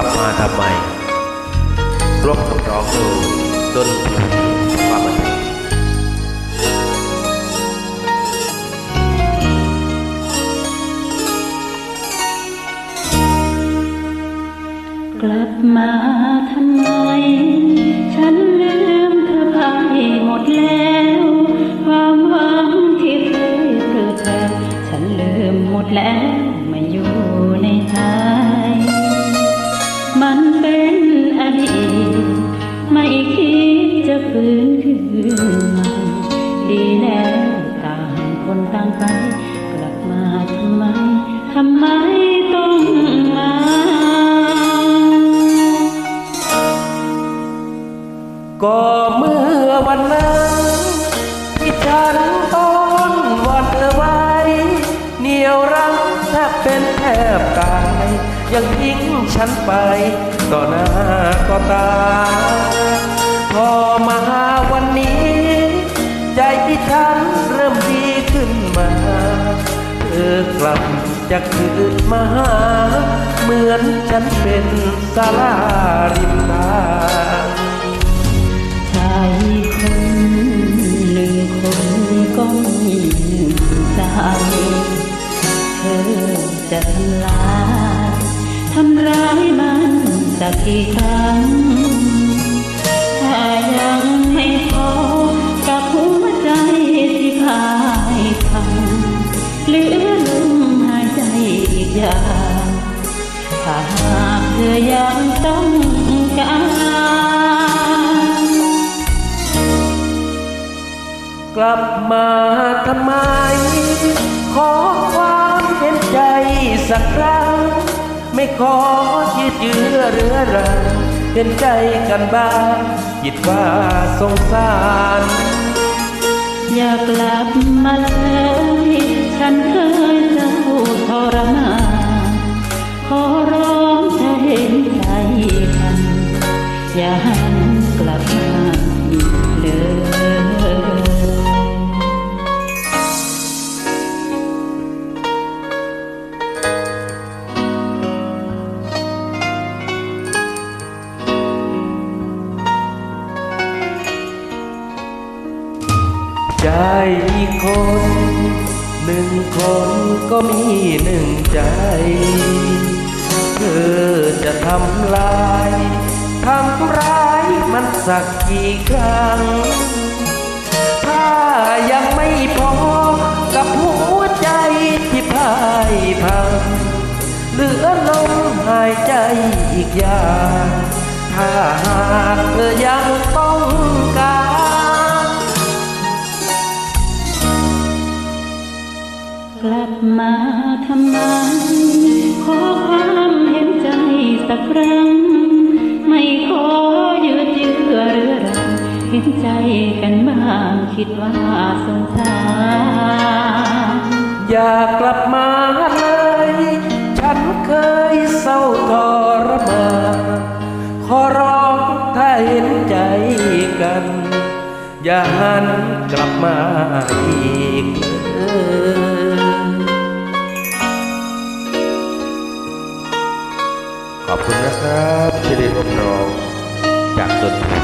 ลับมาทำไมร่วมคำร้องดูดนตรีความบันเทิงกลับมาทำไม ฉันลืมเธอไปหมดแล้ว ความหวังที่เคยเกิดแผ่ฉันลืมหมดแล้ว ใหม่ดีแล้วต่างคนต่างไป กลับมาทำไมทำไมต้องมาก็เมื่อวันนั้นที่ฉันอ้อนวอนเธอไว้เหนียวรักแทบเป็นแทบตายยังทิ้งฉันไป ต่อหน้าก็ตา พอมาวันนี้ ใจที่ฉันเริ่มดีขึ้นมาเธอกลับจะคืนมาหา เหมือนฉันเป็นสาลาริมทางชายคนหนึ่งคนก็มีหนึ่งใจเธอจะทำลายทำร้ายมันสักกี่ครั้ง ใจที่พ่ายพังเหลือลมหายใจอีกอย่างถ้าหากเธอยังต้องการกลับมาทำไม ขอความเห็นใจสักครั้ง ไม่ขอยืดเยื้อเรื้อรังเห็นใจกันบ้างคิดว่าสงสาร อย่ากลับมาเลยฉันเคยเจ้าทรมานขอร้องจะเห็นใจกัน อย่าหันกลับมา ใจคนหนึ่งคนก็มีหนึ่งใจ เธอจะทำลายทำร้ายมันสักกี่ครั้ง ถ้ายังไม่พอกับหัวใจที่พ่ายพังเหลือลมหายใจอีกอย่าง ถ้าหากเธอยัง กลับมาทำไมขอความเห็นใจสักครั้ง ไม่ขอยืดเยื้อเรื้อรังเห็นใจกันบ้างคิดว่าสงสารอยากกลับมาเลย ฉันเคยเศร้าทรมานขอร้องถ้าเห็นใจกัน อย่าหันกลับมาอีกเลย ขอบคุณนะครับที่ได้ร่วมร้องจากดนตรี